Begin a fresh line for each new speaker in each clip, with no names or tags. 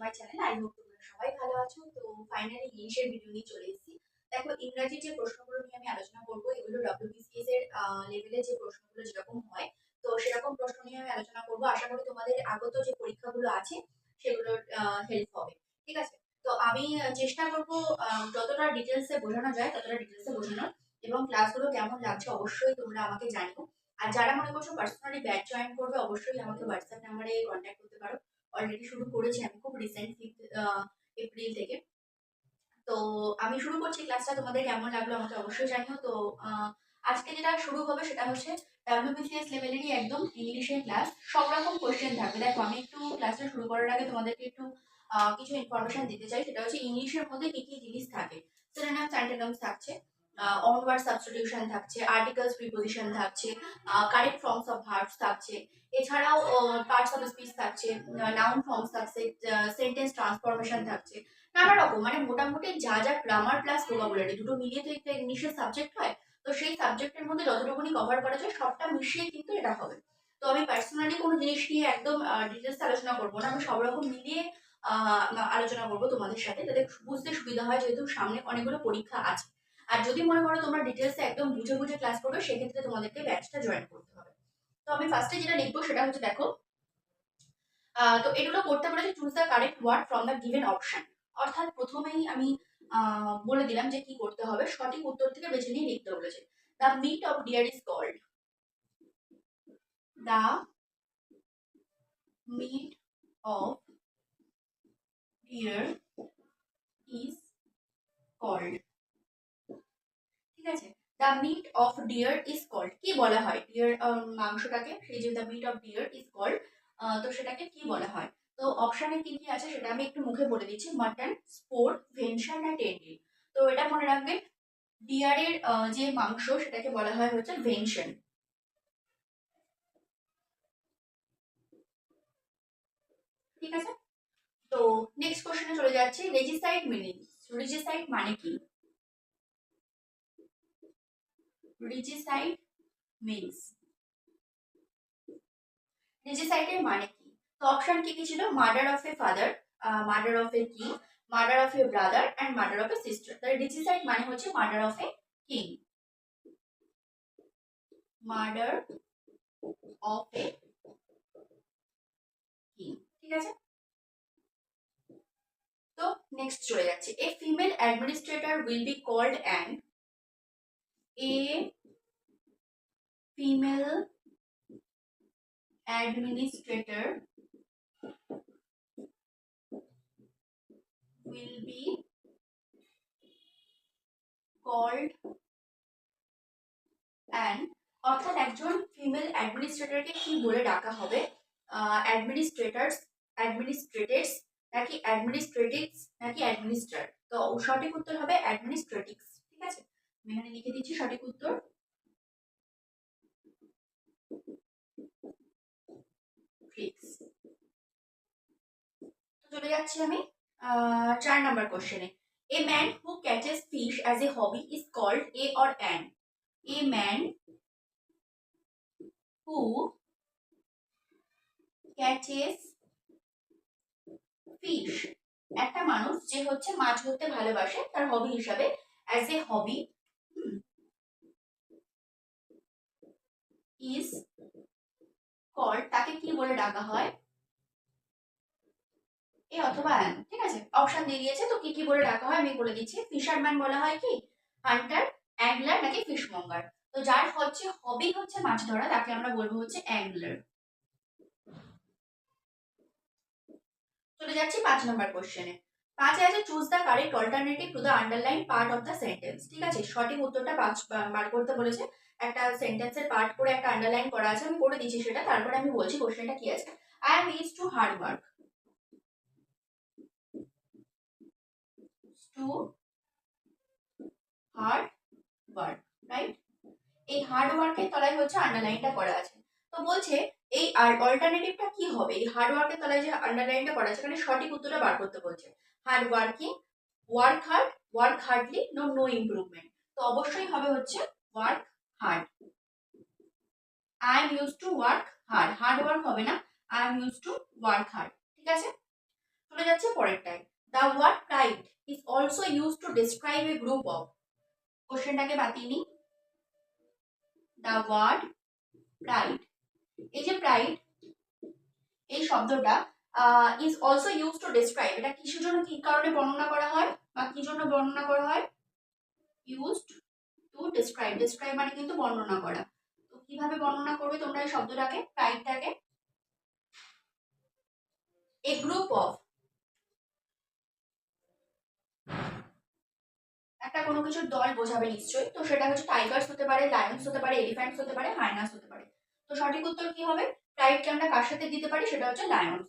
My channel I hope তোমরা সবাই ভালো আছো। তো ফাইনালি ইংলিশের ভিডিও নিয়ে চলে এসেছি। দেখো, ইংরাজির যে প্রশ্নগুলো নিয়ে আমি আলোচনা করব, এগুলো ডব্লিউবিসিএস এর লেভেলে যে প্রশ্নগুলো যেরকম হয়, তো সেরকম প্রশ্ন নিয়ে আমি আলোচনা করব। আশা করি তোমাদের আগত যে পরীক্ষাগুলো আছে, সেগুলোর হেল্প হবে। ঠিক আছে? তো আমি চেষ্টা করব যতটা ডিটেলসে বোঝানো যায়, ততটা ডিটেলসে বোঝানোর। এবং ক্লাসগুলো কেমন লাগছে অবশ্যই তোমরা আমাকে জানিও। আর যারা মনে করছ পার্সোনালি ব্যাচ জয়েন করবে, অবশ্যই আমাকে হোয়াটসঅ্যাপ নাম্বারে কন্ট্যাক্ট করতে পারো। অলরেডি শুরু করেছি আমি খুব রিসেন্ট এপ্রিল থেকে। তো আমি শুরু করছি ক্লাসটা তোমাদের কেমন লাগল আমাকে অবশ্যই জানিও। তো আজকে যেটা শুরু হবে সেটা হচ্ছে ডাব্লিউবিসিএস লেভেলেরই একদম ইংলিশের ক্লাস সব রকম কোয়েশ্চেন থাকবে। দেখো, আমি একটু ক্লাসটা শুরু করার আগে তোমাদেরকে একটু কিছু ইনফরমেশন দিতে চাই। সেটা হচ্ছে ইংলিশের মধ্যে কি কি জিনিস থাকে। সিনোনিমস অ্যান্টোনিমস থাকছে। অনওয়ার্ড সাবস্টিটিউশন থাকছে আর্টিকেলস প্রিপোজিশন থাকছে কারেক্ট ফর্মস অফ ভার্বস থাকছে, এছাড়াও পার্টস অফ স্পিচ থাকছে নাউন ফর্মস থাকছে সেন্টেন্স ট্রান্সফরমেশন থাকছে, নানা রকম মানে মোটামুটি যা যা গ্রামার প্লাস ভোকাবুলারি দুটো মিলিয়ে তো একটা ইংলিশের সাবজেক্ট হয়, তো সেই সাবজেক্টের মধ্যে যতটুকুনি কভার করা যায়, সবটা মিশিয়ে কিন্তু এটা হবে। তো আমি পার্সোনালি কোনো জিনিস নিয়ে একদম ডিটেলস আলোচনা করব না, আমি সব রকম মিলিয়ে আলোচনা করব তোমাদের সাথে, যাতে বুঝতে সুবিধা হয়, যেহেতু সামনে অনেকগুলো পরীক্ষা আছে। আর যদি মনে করো তোমরা ডিটেলসে একদম বুঝে বুঝে ক্লাস করবে, সেক্ষেত্রে তোমাদেরকে ব্যাচটা জয়েন করতে হবে। তো আমি ফার্স্টে যেটা লিখব সেটা হচ্ছে দেখো তো এগুলো করতে বলেছে choose the correct word from the given option অর্থাৎ প্রথমেই আমি বলে দিলাম যে কি করতে হবে, সঠিক উত্তর থেকে বেছে নিয়ে লিখতে বলেছে। The meat of deer is called the meat of deer is called ঠিক আছে? The meat of deer is called কি বলা হয়? ডিয়ার মাংসটাকে, সেই যে the meat of deer is called তো সেটাকে কি বলা হয়? তো অপশানে কি কি আছে সেটা আমি একটু মুখে বলে দিচ্ছি। মাটন স্পোর্ট ভেনশন আর টেন্ডি তো এটা মনে রাখবে ডিয়ারের যে মাংস সেটাকে বলা হয় হচ্ছে ভেনশন ঠিক আছে? তো নেক্সট কোশ্চেনে চলে যাচ্ছে। রেজিসাইড মিনিং রেজিসাইড মানে কি? রিজিসাইড মিনস। রিজিসাইডের মানে কি? তো অপশন কি কি ছিল? Murder of a father murder of a king murder of a brother, and murder of a sister. তাহলে রিজিসাইড মানে হচ্ছে murder of a king. Murder of a king. ঠিক আছে? তো নেক্সট চলে যাচ্ছে। A female administrator will be called and a, female administrator will be called an, অর্থাৎ একজন ফিমেল অ্যাডমিনিস্ট্রেটরকে কি বলে ডাকা হবে? অ্যাডমিনিস্ট্রেটার্স অ্যাডমিনিস্ট্রেটরস নাকি অ্যাডমিনিস্ট্রেটিভস নাকি অ্যাডমিনিস্ট্রার তো সঠিক উত্তর হবে অ্যাডমিনিস্ট্রেটিভস ঠিক আছে? এখানে লিখে দিচ্ছি সঠিক উত্তর। চলে যাচ্ছি আমি চার নাম্বার কোশ্চেনে a. Man who catches fish as a hobby is called a or an a man who catches fish একটা মানুষ যে হচ্ছে মাছ ধরতে ভালোবাসে, তার হবি হিসাবে as a hobby is called তাকে কি বলে ডাকা হয়? এ অথবা অ্যান ঠিক আছে? অপশন দিয়ে দিয়েছে, তো কি কি বলে ডাকা হয় আমি বলে দিচ্ছি। ফিশারম্যান বলা হয় কি? হান্টার অ্যাংলার নাকি ফিশ মঙ্গার তো যার হচ্ছে হবি হচ্ছে মাছ ধরা, তাকে আমরা বলব হচ্ছে অ্যাংলার চলে যাচ্ছি পাঁচ নম্বর কোশ্চেনে পাঁচে আছে choose the correct alternative to the underline part of the sentence ঠিক আছে? সঠিক উত্তরটা পাঁচ বার করতে বলেছে। একটা সেন্টেন্সের পার্ট করে একটা আন্ডারলাইন করা আছে, আমি করে দিচ্ছি সেটা, তারপরে আমি বলছি কোশ্চেনটা কি আছে? I am is to hard work to hard work right এই হার্ড ওয়ার্কের তলায় হচ্ছে আন্ডারলাইনটা করা আছে। তো বলছে, এই আর অল্টারনেটিভটা কি হবে? এই হার্ড ওয়ার্কের তলায় যে আন্ডারলাইনটা করা আছে, এখানে সঠিক উত্তরটা বার করতে বলছে। Hard working work hard work hardly no no improvement তো অবশ্যই হবে হচ্ছে work hard I am use to work hard hard work হবে না। I am use to work hard ঠিক আছে? চলে যাচ্ছে পরেরটায়। The word pride is also use to describe a group of কোশ্চেনটাকে বাতিয়ে নিই। দ্য ওয়ার্ড প্রাইড এই যে প্রাইড এই শব্দটা is also use to describe এটা কিসের জন্য কি কারণে বর্ণনা করা হয় বা কি জন্য বর্ণনা করা হয়? ইউজড ডিসক্রাইব ডিসক্রাইব মানে কিন্তু বর্ণনা করা। তো কীভাবে বর্ণনা করবে তোমরা এই শব্দটাকে? প্রাইডটাকে এ গ্রুপ অফ একটা কোনো কিছুর দল বোঝাবে নিশ্চয়ই। তো সেটা হচ্ছে টাইগার্স হতে পারে লায়ন্স হতে পারে এলিফ্যান্টস হতে পারে হাইনাস হতে পারে। তো সঠিক উত্তর কি হবে? প্রাইডকে আমরা কার সাথে দিতে পারি? সেটা হচ্ছে লায়ন্স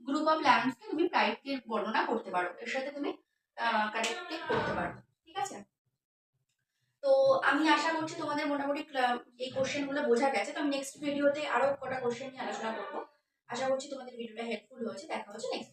গ্রুপ অফ লায়ন্সকে তুমি প্রাইডকে বর্ণনা করতে পারো। এর সাথে তুমি কানেক্ট করতে পারো। ঠিক আছে? তো আমি আশা করছি তোমাদের মোটামুটি এই কোশ্চেনগুলো বোঝা গেছে। তো আমি নেক্সট ভিডিওতে আরও কটা কোশ্চেন নিয়ে আলোচনা করব। আশা করছি তোমাদের ভিডিওটা হেল্পফুল হয়েছে। দেখা হচ্ছে next